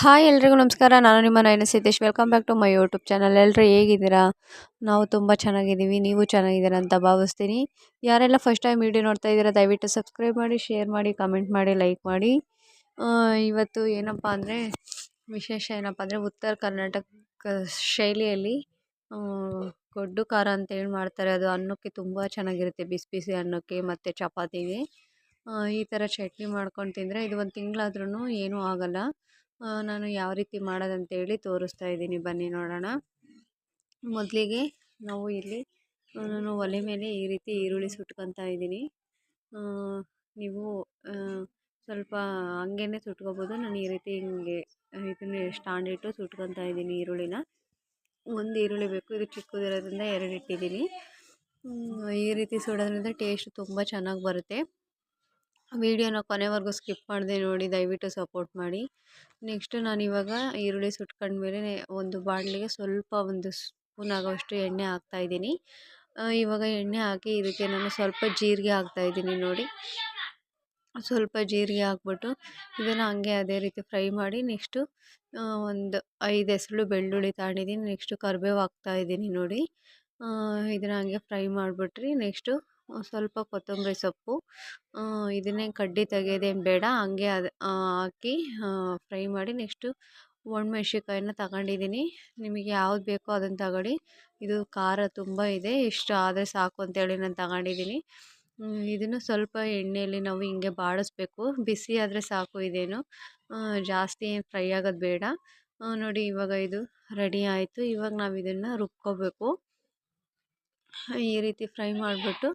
Hi ಎಲ್ರಿಗೂ ನಮಸ್ಕಾರ. ನಾನು ನಿಮ್ಮ Nayana Siddesh. Welcome back to my YouTube channel ಎಲ್ಲರೂ ಹೇಗಿದ್ದೀರಾ? ನಾವು ತುಂಬ ಚೆನ್ನಾಗಿದ್ದೀವಿ. ನೀವು ಚೆನ್ನಾಗಿದ್ದೀರಾ ಅಂತ ಭಾವಿಸ್ತೀನಿ. ಯಾರೆಲ್ಲ ಫಸ್ಟ್ ಟೈಮ್ ವೀಡಿಯೋ ನೋಡ್ತಾ ಇದ್ದೀರಾ, ದಯವಿಟ್ಟು ಸಬ್ಸ್ಕ್ರೈಬ್ ಮಾಡಿ ಶೇರ್ ಮಾಡಿ ಕಮೆಂಟ್ ಮಾಡಿ ಲೈಕ್ ಮಾಡಿ. ಇವತ್ತು ಏನಪ್ಪ ಅಂದರೆ, ವಿಶೇಷ ಏನಪ್ಪ ಅಂದರೆ, ಉತ್ತರ ಕರ್ನಾಟಕ ಶೈಲಿಯಲ್ಲಿ ಗೊಡ್ಡು ಖಾರ ಅಂತ ಹೇಳಿ ಮಾಡ್ತಾರೆ, ಅದು ಅನ್ನಕ್ಕೆ ತುಂಬ ಚೆನ್ನಾಗಿರುತ್ತೆ. ಬಿಸಿ ಬಿಸಿ ಅನ್ನಕ್ಕೆ ಮತ್ತು ಚಪಾತಿಗೆ. ಈ ಥರ ಚಟ್ನಿ ಮಾಡ್ಕೊಂಡು ತಿಂದರೆ ಇದು ಒಂದು ತಿಂಗಳಾದ್ರೂ ಏನೂ ಆಗಲ್ಲ. ನಾನು ಯಾವ ರೀತಿ ಮಾಡೋದಂತೇಳಿ ತೋರಿಸ್ತಾ ಇದ್ದೀನಿ. ಬನ್ನಿ ನೋಡೋಣ. ಮೊದಲಿಗೆ ನಾವು ಇಲ್ಲಿ ನಾನು ಒಲೆ ಮೇಲೆ ಈ ರೀತಿ ಈರುಳ್ಳಿ ಸುಟ್ಕೊತಾ ಇದ್ದೀನಿ. ನೀವು ಸ್ವಲ್ಪ ಹಂಗೇನೆ ಸುಟ್ಕೋಬೋದು. ನಾನು ಈ ರೀತಿ ಹಿಂಗೆ ಇದನ್ನ ಸ್ಟ್ಯಾಂಡ್ ಇಟ್ಟು ಸುಟ್ಕೊತಾ ಇದ್ದೀನಿ ಈರುಳ್ಳಿನ. ಒಂದು ಈರುಳ್ಳಿ ಬೇಕು. ಇದು ಚಿಕ್ಕದಿರೋದ್ರಿಂದ ಎರಡು ಇಟ್ಟಿದ್ದೀನಿ. ಈ ರೀತಿ ಸುಡೋದ್ರಿಂದ ಟೇಸ್ಟ್ ತುಂಬ ಚೆನ್ನಾಗಿ ಬರುತ್ತೆ. ವಿಡಿಯೋನ ಕೊನೆವರೆಗೂ ಸ್ಕಿಪ್ ಮಾಡದೆ ನೋಡಿ, ದಯವಿಟ್ಟು ಸಪೋರ್ಟ್ ಮಾಡಿ. ನೆಕ್ಸ್ಟು ನಾನಿವಾಗ ಈರುಳ್ಳಿ ಸುಟ್ಕೊಂಡ್ಮೇಲೆ ಒಂದು ಬಾಣಲಿಗೆ ಸ್ವಲ್ಪ ಒಂದು ಸ್ಪೂನ್ ಆಗೋಷ್ಟು ಎಣ್ಣೆ ಹಾಕ್ತಾಯಿದ್ದೀನಿ ಇವಾಗ ಎಣ್ಣೆ ಹಾಕಿ ಇದಕ್ಕೆ ನಾನು ಸ್ವಲ್ಪ ಜೀರಿಗೆ ಹಾಕ್ತಾಯಿದ್ದೀನಿ ನೋಡಿ. ಸ್ವಲ್ಪ ಜೀರಿಗೆ ಹಾಕ್ಬಿಟ್ಟು ಇದನ್ನು ಹಂಗೆ ಅದೇ ರೀತಿ ಫ್ರೈ ಮಾಡಿ ನೆಕ್ಸ್ಟು ಒಂದು ಐದು ಹೆಸರು ಬೆಳ್ಳುಳ್ಳಿ ತಗೊಂಡಿದ್ದೀನಿ. ನೆಕ್ಸ್ಟು ಕರಿಬೇವು ಹಾಕ್ತಾಯಿದ್ದೀನಿ ನೋಡಿ. ಇದನ್ನು ಹಂಗೆ ಫ್ರೈ ಮಾಡಿಬಿಟ್ರಿ. ನೆಕ್ಸ್ಟು ಸ್ವಲ್ಪ ಕೊತ್ತಂಬರಿ ಸೊಪ್ಪು ಇದನ್ನೇ ಕಡ್ಡಿ ತೆಗೆಯೋದೇನು ಬೇಡ, ಹಂಗೆ ಅದು ಹಾಕಿ ಫ್ರೈ ಮಾಡಿ ನೆಕ್ಸ್ಟು ಒಣಮೆಣ್ಸಿನ್ಕಾಯಿನ ತಗೊಂಡಿದ್ದೀನಿ. ನಿಮಗೆ ಯಾವ್ದು ಬೇಕೋ ಅದನ್ನು ತಗೊಳ್ಳಿ. ಇದು ಖಾರ ತುಂಬ ಇದೆ, ಇಷ್ಟು ಆದರೆ ಸಾಕು ಅಂತೇಳಿ ನಾನು ತಗೊಂಡಿದ್ದೀನಿ. ಇದನ್ನು ಸ್ವಲ್ಪ ಎಣ್ಣೆಯಲ್ಲಿ ನಾವು ಹಿಂಗೆ ಬಾಡಿಸ್ಬೇಕು. ಬಿಸಿ ಆದರೆ ಸಾಕು ಇದೇನು. ಜಾಸ್ತಿ ಏನು ಫ್ರೈ ಆಗೋದು ಬೇಡ. ನೋಡಿ ಇವಾಗ ಇದು ರೆಡಿ ಆಯಿತು. ಇವಾಗ ನಾವು ಇದನ್ನು ರುಬ್ಕೋಬೇಕು. ಈ ರೀತಿ ಫ್ರೈ ಮಾಡಿಬಿಟ್ಟು,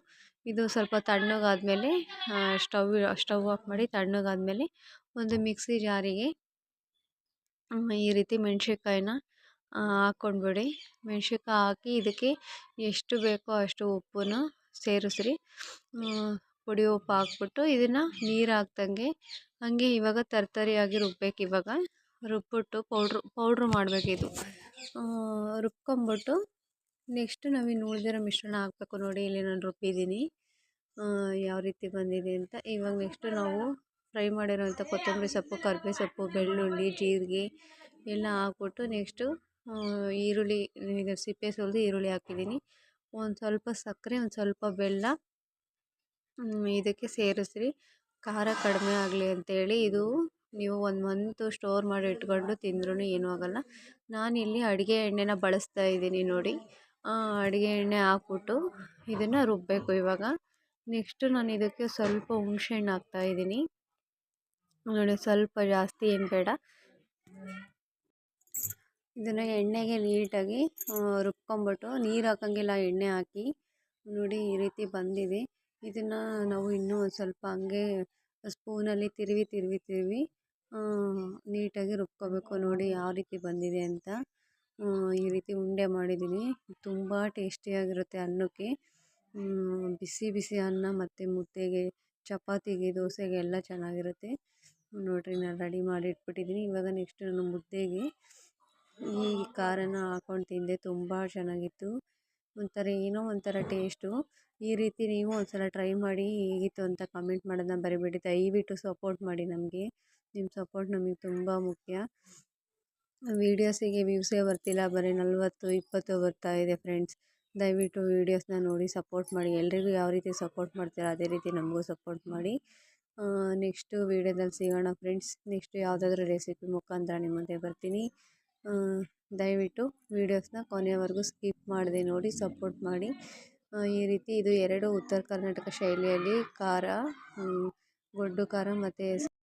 ಇದು ಸ್ವಲ್ಪ ತಣ್ಣಗಾದ್ಮೇಲೆ ಸ್ಟವ್ ಸ್ಟವ್ ಆಫ್ ಮಾಡಿ ತಣ್ಣಗಾದ್ಮೇಲೆ ಒಂದು ಮಿಕ್ಸಿ ಜಾರಿಗೆ ಈ ರೀತಿ ಮೆಣ್ಸಿನ್ಕಾಯಿನ ಹಾಕ್ಕೊಂಡ್ಬಿಡಿ. ಮೆಣ್ಸಿನ್ಕಾಯಿ ಹಾಕಿ ಇದಕ್ಕೆ ಎಷ್ಟು ಬೇಕೋ ಅಷ್ಟು ಉಪ್ಪನ್ನು ಸೇರಿಸ್ರಿ. ಪುಡಿ ಉಪ್ಪು ಹಾಕ್ಬಿಟ್ಟು ಇದನ್ನು ನೀರು ಹಾಕ್ದಂಗೆ, ಹಾಗೆ ಇವಾಗ ತರ್ತರಿಯಾಗಿ ರುಬ್ಬೇಕು ಇವಾಗ. ರುಬ್ಬಿಟ್ಟು ಪೌಡ್ರು ಪೌಡ್ರು ಮಾಡಬೇಕಿದು. ರುಬ್ಕೊಂಬಿಟ್ಟು ನೆಕ್ಸ್ಟ್ ನಾವಿನ್ನು ಉಳಿದಿರೋ ಮಿಶ್ರಣ ಹಾಕಬೇಕು ನೋಡಿ, ಇಲ್ಲಿ ನಾನು ರುಬ್ಬಿದ್ದೀನಿ ಯಾವ ರೀತಿ ಬಂದಿದೆ ಅಂತ. ಇವಾಗ ನೆಕ್ಸ್ಟು ನಾವು ಫ್ರೈ ಮಾಡಿರೋವಂಥ ಕೊತ್ತಂಬರಿ ಸೊಪ್ಪು ಕರ್ಬೇ ಸೊಪ್ಪು, ಬೆಳ್ಳುಳ್ಳಿ, ಜೀರಿಗೆ ಎಲ್ಲ ಹಾಕ್ಬಿಟ್ಟು ನೆಕ್ಸ್ಟು ಈರುಳ್ಳಿ, ಇದು ಸಿಪ್ಪೆ ಸುಲಿದು ಈರುಳ್ಳಿ ಹಾಕಿದ್ದೀನಿ. ಒಂದು ಸ್ವಲ್ಪ ಸಕ್ಕರೆ, ಒಂದು ಸ್ವಲ್ಪ ಬೆಲ್ಲ ಇದಕ್ಕೆ ಸೇರಿಸ್ರಿ. ಖಾರ ಕಡಿಮೆ ಆಗಲಿ ಅಂತೇಳಿ ಇದು ನೀವು ಒಂದು ಮಂತು ಸ್ಟೋರ್ ಮಾಡಿ ಇಟ್ಕೊಂಡು ತಿಂದ್ರೂ ಏನೂ ಆಗೋಲ್ಲ. ನಾನಿಲ್ಲಿ ಅಡುಗೆ ಎಣ್ಣೆನ ಬಳಸ್ತಾ ಇದ್ದೀನಿ ನೋಡಿ. ಅಡುಗೆ ಎಣ್ಣೆ ಹಾಕ್ಬಿಟ್ಟು ಇದನ್ನು ರುಬ್ಬಬೇಕು ಇವಾಗ. ನೆಕ್ಸ್ಟು ನಾನು ಇದಕ್ಕೆ ಸ್ವಲ್ಪ ಹುಣ್ಸೆ ಹಣ್ಣು ಹಾಕ್ತಾಯಿದ್ದೀನಿ ನೋಡಿ, ಸ್ವಲ್ಪ ಜಾಸ್ತಿ ಏನು ಬೇಡ. ಇದನ್ನು ಎಣ್ಣೆಗೆ ನೀಟಾಗಿ ರುಬ್ಕೊಂಬಿಟ್ಟು ನೀರು ಹಾಕೋಂಗಿಲ್ಲ, ಎಣ್ಣೆ ಹಾಕಿ. ನೋಡಿ, ಈ ರೀತಿ ಬಂದಿದೆ. ಇದನ್ನು ನಾವು ಇನ್ನೂ ಒಂದು ಸ್ವಲ್ಪ ಹಂಗೆ ಸ್ಪೂನಲ್ಲಿ ತಿರುವಿ ತಿರುವಿ ತಿರುವಿ ನೀಟಾಗಿ ರುಬ್ಕೋಬೇಕು. ನೋಡಿ, ಯಾವ ರೀತಿ ಬಂದಿದೆ ಅಂತ. ಈ ರೀತಿ ಉಂಡೆ ಮಾಡಿದ್ದೀನಿ. ತುಂಬ ಟೇಸ್ಟಿಯಾಗಿರುತ್ತೆ ಅನ್ನಕ್ಕೆ. ಬಿಸಿ ಬಿಸಿ ಅನ್ನ ಮತ್ತು ಮುದ್ದೆಗೆ, ಚಪಾತಿಗೆ, ದೋಸೆಗೆ ಎಲ್ಲ ಚೆನ್ನಾಗಿರುತ್ತೆ. ನೋಡಿರಿ, ನಾನು ರೆಡಿ ಮಾಡಿ ಇಟ್ಬಿಟ್ಟಿದ್ದೀನಿ. ಇವಾಗ ನೆಕ್ಸ್ಟ್ ನಾನು ಮುದ್ದೆಗೆ ಈ ಖಾರನ ಹಾಕ್ಕೊಂಡು ತಿಂದೆ. ತುಂಬ ಚೆನ್ನಾಗಿತ್ತು. ಒಂಥರ ಏನೋ ಒಂಥರ ಟೇಸ್ಟು. ಈ ರೀತಿ ನೀವು ಒಂದ್ಸಲ ಟ್ರೈ ಮಾಡಿ ಹೇಗಿತ್ತು ಅಂತ ಕಮೆಂಟ್ ಮಾಡೋದನ್ನ ಬರಿಬೇಡಿ. ದಯವಿಟ್ಟು ಸಪೋರ್ಟ್ ಮಾಡಿ ನಮಗೆ. ನಿಮ್ಮ ಸಪೋರ್ಟ್ ನಮಗೆ ತುಂಬ ಮುಖ್ಯ. ವೀಡಿಯೋಸಿಗೆ ವ್ಯೂಸೇ ಬರ್ತಿಲ್ಲ. ಬರೀ ನಲ್ವತ್ತು, ಇಪ್ಪತ್ತು ಬರ್ತಾ ಇದೆ ಫ್ರೆಂಡ್ಸ್. ದಯವಿಟ್ಟು ವೀಡಿಯೋಸ್ನ ನೋಡಿ ಸಪೋರ್ಟ್ ಮಾಡಿ. ಎಲ್ರಿಗೂ ಯಾವ ರೀತಿ ಸಪೋರ್ಟ್ ಮಾಡ್ತೀರೋ, ಅದೇ ರೀತಿ ನಮಗೂ ಸಪೋರ್ಟ್ ಮಾಡಿ. ನೆಕ್ಸ್ಟು ವೀಡಿಯೋದಲ್ಲಿ ಸಿಗೋಣ ಫ್ರೆಂಡ್ಸ್. ನೆಕ್ಸ್ಟ್ ಯಾವುದಾದ್ರೂ ರೆಸಿಪಿ ಮುಖಾಂತರ ನಿಮ್ಮ ಮುಂದೆ ಬರ್ತೀನಿ ದಯವಿಟ್ಟು ವೀಡಿಯೋಸ್ನ ಕೊನೆಯವರೆಗೂ ಸ್ಕಿಪ್ ಮಾಡಿದೆ ನೋಡಿ ಸಪೋರ್ಟ್ ಮಾಡಿ. ಈ ರೀತಿ ಇದು ಎರಡು ಉತ್ತರ ಕರ್ನಾಟಕ ಶೈಲಿಯಲ್ಲಿ ಖಾರ ಗೊಡ್ಡು ಖಾರ ಮತ್ತು